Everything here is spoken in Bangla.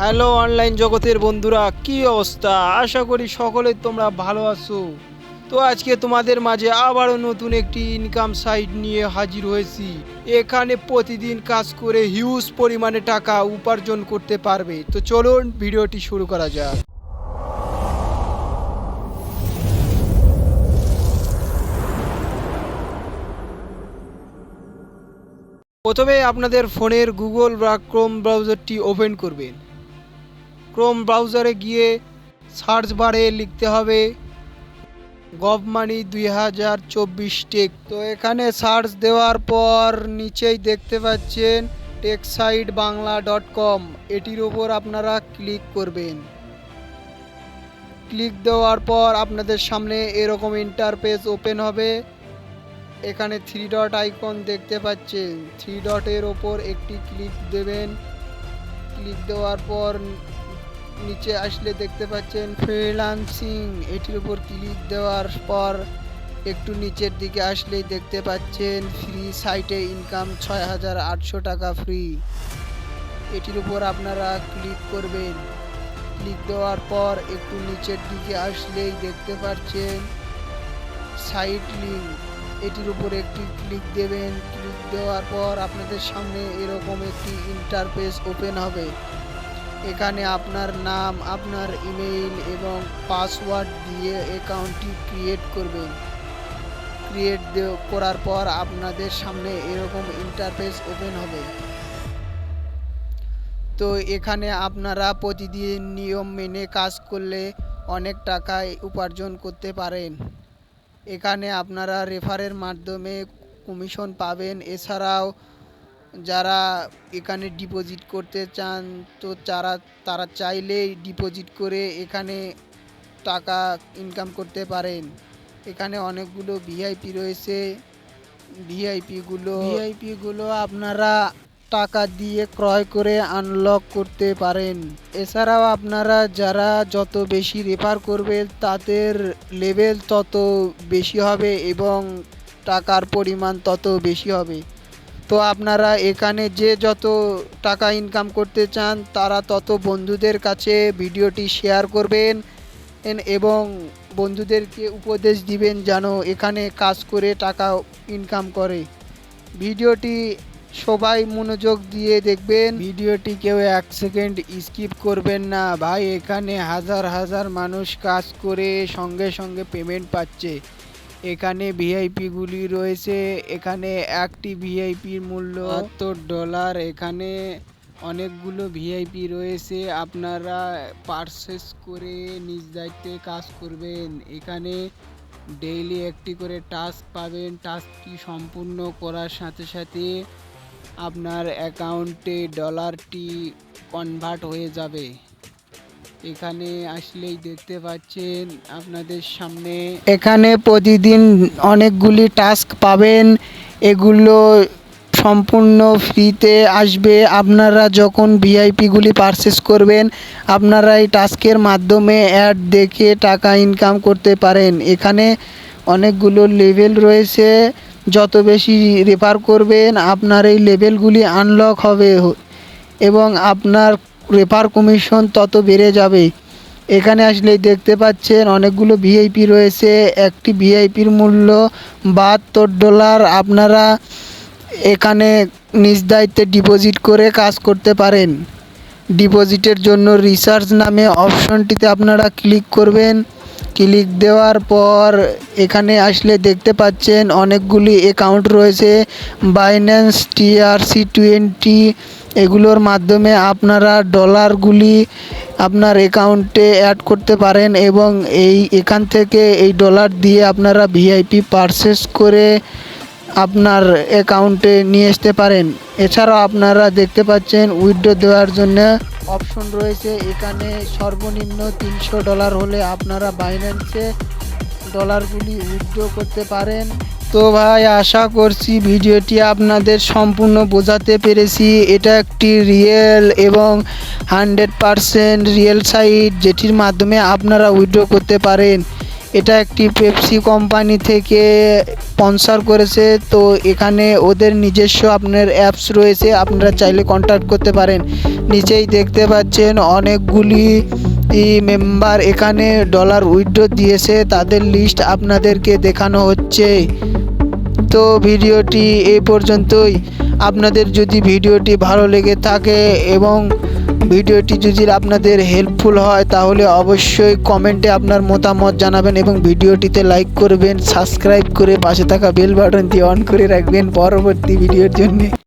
হ্যালো অনলাইন জগতের বন্ধুরা, কি অবস্থা? আশা করি সকলে তোমরা ভালো আছো। তো আজকে তোমাদের মাঝে আবারও নতুন একটি ইনকাম সাইট নিয়ে হাজির হয়েছি। এখানে প্রতিদিন কাজ করে হিউজ পরিমাণে টাকা উপার্জন করতে পারবে। তো চলুন ভিডিওটি শুরু করা যাক। প্রথমে আপনাদের ফোনের গুগল বা ক্রোম ব্রাউজারটি ওপেন করবেন। ক্রোম ব্রাউজারে গিয়ে সার্চ বারে লিখতে হবে গভ মানি দুই হাজার চব্বিশ টেক তো এখানে সার্চ দেওয়ার পর নিচেই দেখতে পাচ্ছেন টেকসাইট বাংলা ডট কম এটির উপর আপনারা ক্লিক করবেন। ক্লিক দেওয়ার পর আপনাদের সামনে এরকম ইন্টারপেজ ওপেন হবে। এখানে থ্রি ডট আইকন দেখতে পাচ্ছেন। থ্রি ডটের ওপর একটি ক্লিক দেবেন। ক্লিক দেওয়ার পর নিচে আসলে দেখতে পাচ্ছেন ফ্রিলান্সিং এটির উপর ক্লিক দেওয়ার পর একটু নিচের দিকে আসলেই দেখতে পাচ্ছেন ফ্রি সাইটে ইনকাম ছয় হাজার আটশো টাকা ফ্রি। এটির উপর আপনারা ক্লিক করবেন। ক্লিক দেওয়ার পর একটু নিচের দিকে আসলেই দেখতে পাচ্ছেন সাইট লিঙ্ক। এটির উপর একটি ক্লিক দেবেন। ক্লিক দেওয়ার পর আপনাদের সামনে এরকম একটি ইন্টারফেস ওপেন হবে। এখানে আপনার নাম, আপনার ইমেইল এবং পাসওয়ার্ড দিয়ে অ্যাকাউন্টটি ক্রিয়েট করবেন। ক্রিয়েট করার পর আপনাদের সামনে এরকম ইন্টারফেস ওপেন হবে। তো এখানে আপনারা প্রতিদিন নিয়ম মেনে কাজ করলে অনেক টাকায় উপার্জন করতে পারেন। এখানে আপনারা রেফারের মাধ্যমে কমিশন পাবেন। এছাড়াও যারা এখানে ডিপোজিট করতে চান, তো যারা তারা চাইলেই ডিপোজিট করে এখানে টাকা ইনকাম করতে পারেন। এখানে অনেকগুলো ভিআইপি রয়েছে। ভিআইপিগুলো ভিআইপিগুলো আপনারা টাকা দিয়ে ক্রয় করে আনলক করতে পারেন। এছাড়াও আপনারা যারা যত বেশি রেফার করবে, তাদের লেভেল তত বেশি হবে এবং টাকার পরিমাণ তত বেশি হবে। তো আপনারা এখানে যে যত টাকা ইনকাম করতে চান, তারা তত বন্ধুদের কাছে ভিডিওটি শেয়ার করবেন এবং বন্ধুদেরকে উপদেশ দিবেন যেন এখানে কাজ করে টাকা ইনকাম করে। ভিডিওটি সবাই মনোযোগ দিয়ে দেখবেন। ভিডিওটি কেউ এক সেকেন্ড স্কিপ করবেন না। ভাই, এখানে হাজার হাজার মানুষ কাজ করে সঙ্গে সঙ্গে পেমেন্ট পাচ্ছে। এখানে ভিআইপিগুলি রয়েছে, এখানে একটি ভিআইপির মূল্য বাহাত্তর ডলার এখানে অনেকগুলো ভিআইপি রয়েছে, আপনারা পারচেস করে নিজ দায়িত্বে কাজ করবেন। এখানে ডেইলি একটি করে টাস্ক পাবেন টাস্কটি সম্পূর্ণ করার সাথে সাথে আপনার অ্যাকাউন্টে ডলারটি কনভার্ট হয়ে যাবে। এখানে আসলেই দেখতে পাচ্ছেন আপনাদের সামনে। এখানে প্রতিদিন অনেকগুলি টাস্ক পাবেন, এগুলো সম্পূর্ণ ফ্রিতে আসবে। আপনারা যখন ভিআইপিগুলি পারচেস করবেন, আপনারা এই টাস্কের মাধ্যমে অ্যাড দেখে টাকা ইনকাম করতে পারেন। এখানে অনেকগুলো লেভেল রয়েছে, যত বেশি রেফার করবেন, আপনার এই লেভেলগুলি আনলক হবে এবং আপনার রেফার কমিশন তত বেড়ে যাবে। এখানে আসলেই দেখতে পাচ্ছেন অনেকগুলো ভিআইপি রয়েছে। একটি ভিআইপির মূল্য বাহাত্তর ডলার আপনারা এখানে নিজ দায়িত্বে ডিপোজিট করে কাজ করতে পারেন। ডিপোজিটের জন্য রিসার্চ নামে অপশনটিতে আপনারা ক্লিক করবেন। ক্লিক দেওয়ার পর এখানে আসলে দেখতে পাচ্ছেন অনেকগুলি অ্যাকাউন্ট রয়েছে। বাইন্যান্স টিআরসি টোয়েন্টি এগুলোর মাধ্যমে আপনারা ডলারগুলি আপনার অ্যাকাউন্টে অ্যাড করতে পারেন এবং এই এখান থেকে এই ডলার দিয়ে আপনারা ভিআইপি পারচেস করে আপনার অ্যাকাউন্টে নিয়ে আসতে পারেন। এছাড়াও আপনারা দেখতে পাচ্ছেন উইথড্র দেওয়ার জন্য অপশন রয়েছে। এখানে সর্বনিম্ন তিনশো ডলার হলে আপনারা বাইন্যান্সে ডলারগুলি উইথড্র করতে পারেন। তো ভাই, আশা করছি ভিডিওটি আপনাদের সম্পূর্ণ বোঝাতে পেরেছি। এটা একটি রিয়েল এবং হান্ড্রেড পারসেন্ট রিয়েল সাইট যেটির মাধ্যমে আপনারা উইড্রো করতে পারেন। এটা একটি পেপসি কোম্পানি থেকে স্পন্সর করেছে, তো এখানে ওদের নিজস্ব আপনার অ্যাপস রয়েছে, আপনারা চাইলে কন্ট্যাক্ট করতে পারেন। নিচেই দেখতে পাচ্ছেন অনেকগুলি মেম্বার এখানে ডলার উইথড্র দিয়েছে, তাদের লিস্ট আপনাদেরকে দেখানো হচ্ছে। তো ভিডিওটি এই পর্যন্তই। আপনাদের যদি ভিডিওটি ভালো লেগে থাকে এবং ভিডিওটি যদি আপনাদের হেল্পফুল হয়, তাহলে অবশ্যই কমেন্টে আপনার মতামত জানাবেন এবং ভিডিওটিতে লাইক করবেন সাবস্ক্রাইব করে পাশে থাকা বেল বাটনটি অন করে রাখবেন পরবর্তী ভিডিওর জন্য।